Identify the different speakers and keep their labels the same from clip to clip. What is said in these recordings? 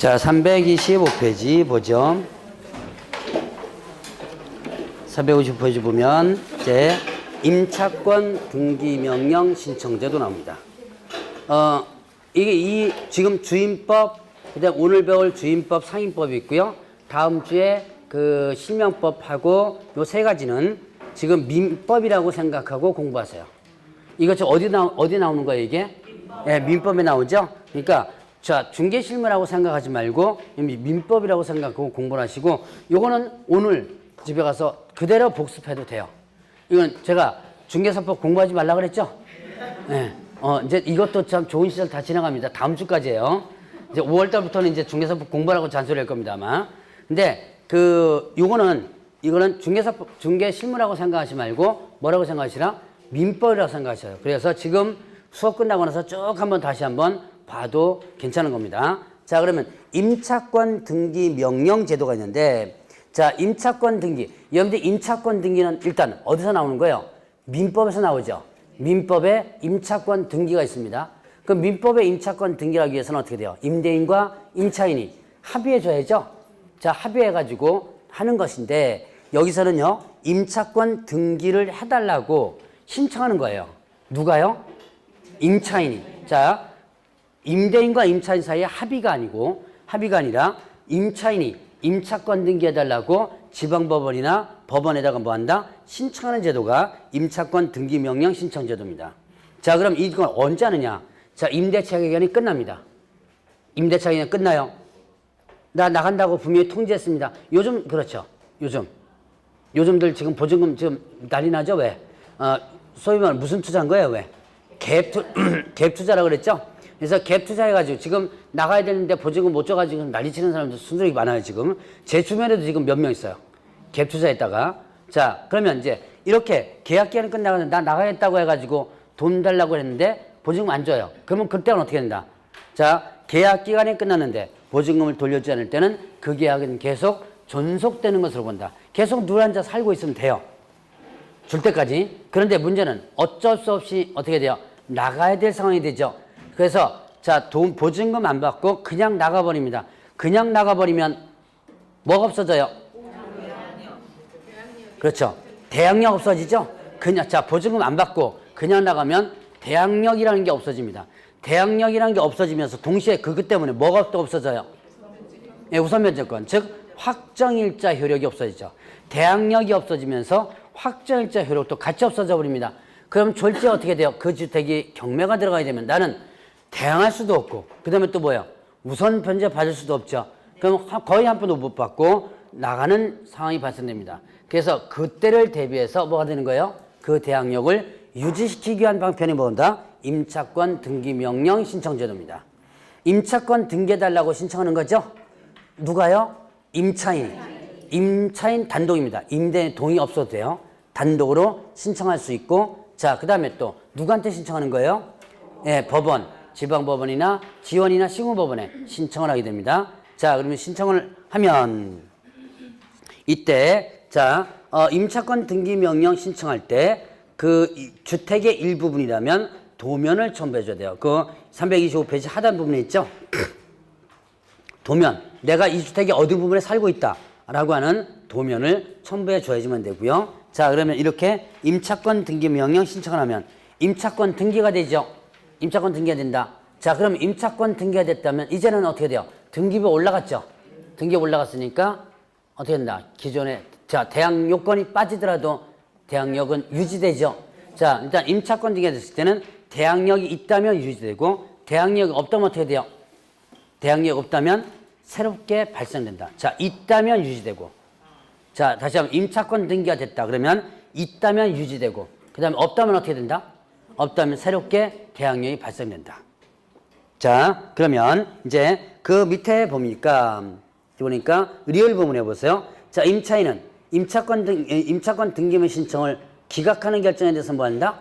Speaker 1: 자, 325페이지 보죠. 350페이지 보면 이제 임차권 등기 명령 신청제도 나옵니다. 어, 이게 이 지금 주임법 그다음 오늘 배울 주임법 상임법이 있고요. 다음 주에 그 실명법하고 요 세 가지는 지금 민법이라고 생각하고 공부하세요. 이거 저 어디 나 어디 나오는 거예요 이게? 예, 민법에 나오죠. 그러니까 자 중개 실무라고 생각하지 말고 민법이라고 생각하고 공부를 하시고 요거는 오늘 집에 가서 그대로 복습해도 돼요. 이건 제가 중개사법 공부하지 말라 그랬죠? 예. 어, 이제 이것도 참 좋은 시절 다 지나갑니다. 다음 주까지예요. 이제 5월 달부터는 이제 중개사법 공부하라고 잔소리 할 겁니다, 아마. 근데 그 요거는 이거는 중개사법 중개 실무라고 생각하지 말고 뭐라고 생각하시라? 민법이라고 생각하셔요. 그래서 지금 수업 끝나고 나서 쭉 한번 다시 한번 봐도 괜찮은 겁니다. 자, 그러면 임차권 등기 명령 제도가 있는데 자, 임차권 등기. 여러분들 임차권 등기는 일단 어디서 나오는 거예요? 민법에서 나오죠. 민법에 임차권 등기가 있습니다. 그 민법의 임차권 등기하기 위해서는 어떻게 돼요? 임대인과 임차인이 합의해 줘야죠. 자, 합의해 가지고 하는 것인데 여기서는요. 임차권 등기를 해 달라고 신청하는 거예요. 누가요? 임차인이. 자, 임대인과 임차인 사이에 합의가 아니고 합의가 아니라 임차인이 임차권 등기해 달라고 지방법원이나 법원에다가 뭐 한다? 신청하는 제도가 임차권 등기 명령 신청 제도입니다. 자, 그럼 이건 언제 하느냐? 자, 임대차 기간이 끝납니다. 임대차 기간이 끝나요. 나 나간다고 분명히 통지했습니다. 요즘 그렇죠. 요즘 요즘들 지금 보증금 지금 난리 나죠? 왜? 어, 소위 말해 무슨 투자인 거예요? 왜? 갭, 투, 갭 투자라고 그랬죠? 그래서 갭 투자해가지고 지금 나가야 되는데 보증금 못 줘가지고 난리 치는 사람들 순들이 많아요, 지금. 제 주변에도 지금 몇 명 있어요. 갭 투자했다가. 자, 그러면 이제 이렇게 계약 기간이 끝나가는데 나 나가겠다고 해가지고 돈 달라고 했는데 보증금 안 줘요. 그러면 그때는 어떻게 된다? 자, 계약 기간이 끝났는데 보증금을 돌려주지 않을 때는 그 계약은 계속 존속되는 것으로 본다. 계속 누 앉아 살고 있으면 돼요. 줄 때까지. 그런데 문제는 어쩔 수 없이 어떻게 돼요? 나가야 될 상황이 되죠. 그래서 자, 돈 보증금 안 받고 그냥 나가버립니다. 그냥 나가버리면 뭐가 없어져요? 그렇죠. 대항력 없어지죠? 그냥, 자, 보증금 안 받고 그냥 나가면 대항력이라는 게 없어집니다. 대항력이라는 게 없어지면서 동시에 그것 때문에 뭐가 또 없어져요? 예, 우선 면제권. 즉, 확정일자 효력이 없어지죠. 대항력이 없어지면서 확정일자 효력도 같이 없어져 버립니다. 그럼 졸지 어떻게 돼요? 그 주택이 경매가 들어가야 되면 나는 대항할 수도 없고, 그 다음에 또 뭐예요? 우선 변제 받을 수도 없죠. 그럼 하- 거의 한 푼도 못 받고 나가는 상황이 발생됩니다. 그래서 그때를 대비해서 뭐가 되는 거예요? 그 대항력을 유지시키기 위한 방편이 뭔다? 임차권 등기 명령 신청 제도입니다. 임차권 등기해달라고 신청하는 거죠? 누가요? 임차인. 임차인 단독입니다. 임대 동의 없어도 돼요. 단독으로 신청할 수 있고, 자, 그 다음에 또 누구한테 신청하는 거예요? 예, 법원, 지방법원이나 지원이나 시군법원에 신청을 하게 됩니다. 자, 그러면 신청을 하면 이때 자 어, 임차권 등기 명령 신청할 때 그 주택의 일부분이라면 도면을 첨부해줘야 돼요. 그 325페이지 하단 부분에 있죠. 도면 내가 이 주택의 어느 부분에 살고 있다라고 하는 도면을 첨부해 줘야지만 되고요. 자 그러면 이렇게 임차권 등기 명령 신청을 하면 임차권 등기가 되죠. 임차권 등기가 된다. 자 그럼 임차권 등기가 됐다면 이제는 어떻게 돼요? 등기부 올라갔죠. 등기 올라갔으니까 어떻게 된다? 기존에 자 대항 요건이 빠지더라도 대항력은 유지되죠. 자 일단 임차권 등기가 됐을 때는 대항력이 있다면 유지되고 대항력이 없다면 어떻게 돼요? 대항력 없다면 새롭게 발생된다. 자, 있다면 유지되고. 자, 다시 한번 임차권 등기가 됐다. 그러면 있다면 유지되고. 그 다음에 없다면 어떻게 된다? 없다면 새롭게 대항력이 발생된다. 자, 그러면 이제 그 밑에 보니까, 보니까 리얼 부분 해 보세요. 자, 임차인은 임차권 등, 에, 임차권 등기물 신청을 기각하는 결정에 대해서 뭐 한다?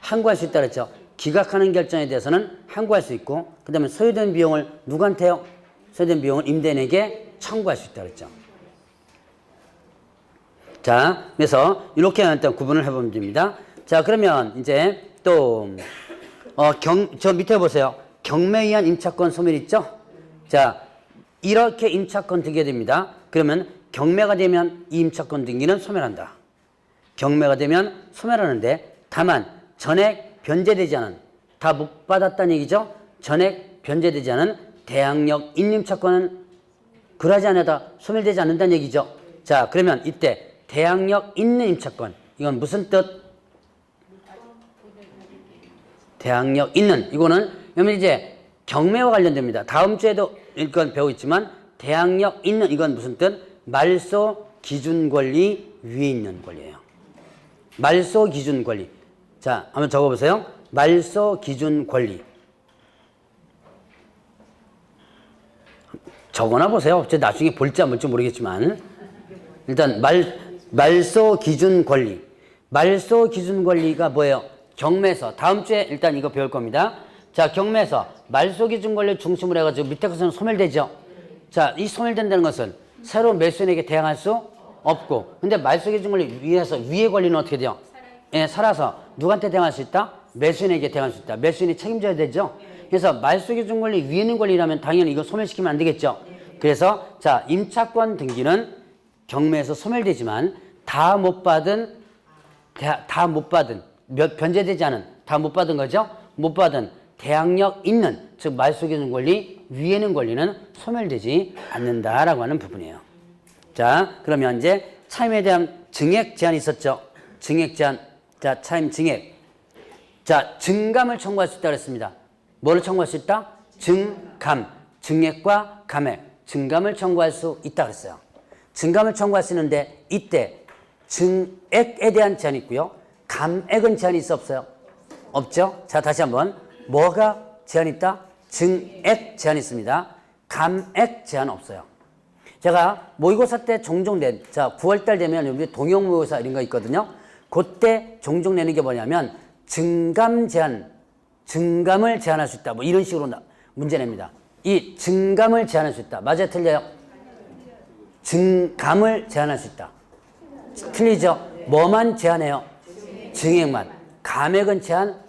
Speaker 1: 항고할 수 있다 그랬죠. 기각하는 결정에 대해서는 항고할 수 있고, 그 다음에 소요된 비용을 누구한테요? 소요된 비용을 임대인에게 청구할 수 있다 그랬죠. 자, 그래서 이렇게 일단 구분을 해보면 됩니다. 자, 그러면 이제 또, 어, 경, 저 밑에 보세요. 경매에 의한 임차권 소멸 있죠? 자, 이렇게 임차권 등기가 됩니다. 그러면 경매가 되면 이 임차권 등기는 소멸한다. 경매가 되면 소멸하는데 다만 전액 변제되지 않은 다 못 받았다는 얘기죠. 전액 변제되지 않은 대항력 인임차권은 그러지 않아도 소멸되지 않는다는 얘기죠. 자 그러면 이때 대항력 있는 임차권 이건 무슨 뜻? 대항력 있는 이거는 여러분 이제 경매와 관련됩니다. 다음 주에도 일건 배우 있지만 대항력 있는 이건 무슨 뜻? 말소 기준 권리 위에 있는 권리예요. 말소 기준 권리. 자, 한번 적어 보세요. 말소 기준 권리. 적어놔 보세요. 제 나중에 볼지 안 볼지 모르겠지만 일단 말 말소 기준 권리. 말소 기준 권리가 뭐예요? 경매서 다음 주에 일단 이거 배울 겁니다. 자, 경매서 말소 기준 권리 중심으로 해가지고 밑에 것은 소멸되죠. 자, 이 소멸된다는 것은 새로운 매수인에게 대항할 수 없고, 근데 말소 기준 권리 위에서 위의 권리는 어떻게 돼요? 예, 살아서 누구한테 대항할 수 있다? 매수인에게 대항할 수 있다. 매수인이 책임져야 되죠. 그래서 말소 기준 권리 위에 있는 권리라면 당연히 이거 소멸시키면 안 되겠죠. 그래서 자, 임차권 등기는 경매에서 소멸되지만 다 못 받은 다 못 받은 몇 변제되지 않은 다 못 받은 거죠. 못 받은 대항력 있는 즉 말소 기준 권리 위에는 권리는 소멸되지 않는다라고 하는 부분이에요. 자, 그러면 이제 차임에 대한 증액 제한이 있었죠. 증액 제한. 자, 차임 증액. 자, 증감을 청구할 수 있다 그랬습니다. 뭐를 청구할 수 있다? 증감. 증액과 감액. 증감을 청구할 수 있다 그랬어요. 증감을 청구할 수 있는데 이때 증액에 대한 제한이 있고요. 감액은 제한이 있어 없어요? 없죠? 자, 다시 한번. 뭐가 제한이 있다? 증액 제한이 있습니다. 감액 제한 없어요. 제가 모의고사 때 종종 낸, 자, 9월달 되면 여기 동영 모의고사 이런 거 있거든요. 그때 종종 내는 게 뭐냐면 증감 제한, 증감을 제한할 수 있다. 뭐 이런 식으로 나- 문제 냅니다. 이 증감을 제한할 수 있다. 맞아요? 틀려요? 증감을 제한할 수 있다. 틀리죠? 뭐만 제한해요? 증액만. 감액은 제한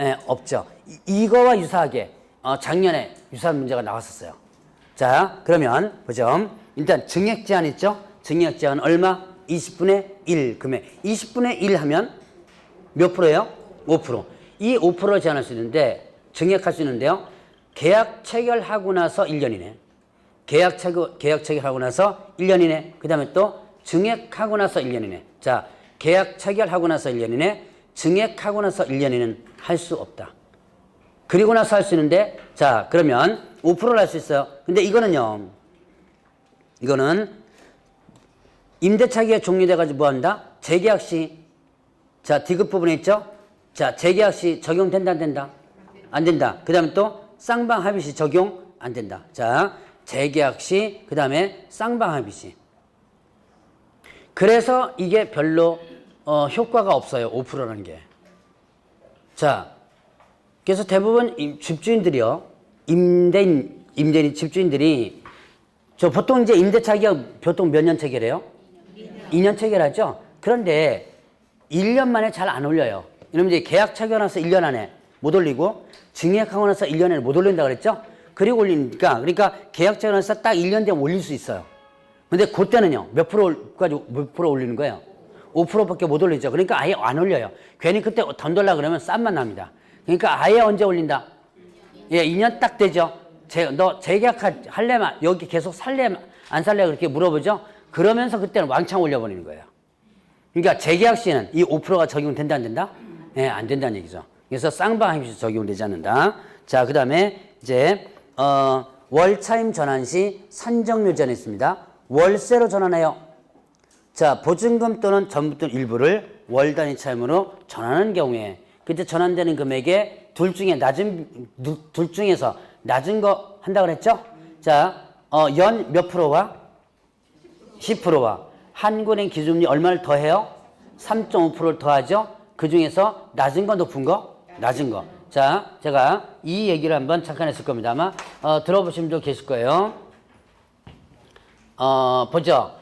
Speaker 1: 예, 없죠. 이, 이거와 유사하게 어, 작년에 유사한 문제가 나왔었어요. 자, 그러면 보죠. 일단 증액 제한 있죠? 증액 제한 얼마? 20분의 1 금액. 20분의 1 하면 몇 프로예요? 5%. 이 5%를 제한할 수 있는데 증액할 수 있는데요. 계약 체결하고 나서 1년이네. 계약 체결, 계약 체결하고 나서 1년이네. 그 다음에 또 증액하고 나서 1년이네. 자, 계약 체결하고 나서 1년이네. 증액하고 나서 1년이는 할 수 없다. 그리고 나서 할 수 있는데, 자, 그러면 5%를 할 수 있어요. 근데 이거는요, 이거는 임대차기가 종료돼가지고 뭐 한다? 재계약 시, 자, 디귿 부분에 있죠? 자, 재계약 시 적용된다, 안 된다? 안 된다. 그 다음에 또 쌍방 합의 시 적용 안 된다. 자, 재계약 시, 그 다음에 쌍방 합의 시. 그래서 이게 별로 어, 효과가 없어요. 5%라는 게. 자, 그래서 대부분 임- 집주인들이요, 임대인, 임대인 집주인들이 저 보통 이제 임대차기가 보통 몇 년 체결해요? 2년 체결하죠? 그런데 1년 만에 잘 안 올려요. 이러면 이제 계약 체결해서 1년 안에 못 올리고 증액하고 나서 1년 안에 못 올린다 그랬죠? 그리고 올리니까, 그러니까 계약 체결해서 딱 1년 되면 올릴 수 있어요. 근데 그때는요, 몇 프로까지, 몇 프로 올리는 거예요? 5%밖에 못 올리죠. 그러니까 아예 안 올려요. 괜히 그때 돈 돌라 그러면 싼만 납니다. 그러니까 아예 언제 올린다? 예, 2년 딱 되죠. 제, 너 재계약 할래만, 여기 계속 살래, 안 살래 그렇게 물어보죠. 그러면서 그때는 왕창 올려버리는 거예요. 그러니까 재계약 시에는 이 5%가 적용된다, 안 된다? 예, 안 된다는 얘기죠. 그래서 쌍방 합의시 적용되지 않는다. 자, 그 다음에 이제, 어, 월차임 전환 시 제한이 있습니다. 월세로 전환해요. 자, 보증금 또는 전부 일부를 월 단위 차임으로 전하는 경우에 그때 전환되는 금액의 둘 중에 낮은 누- 둘 중에서 낮은 거 한다 그랬죠? 자, 어, 연 몇 프로와 10%와 한국은행 기준이 얼마를 더해요? 3.5%를 더하죠. 그 중에서 낮은 거 높은 거? 낮은 거. 자, 제가 이 얘기를 한번 잠깐 했을 겁니다. 아마 어, 들어보신 분도 계실 거예요. 어, 보죠.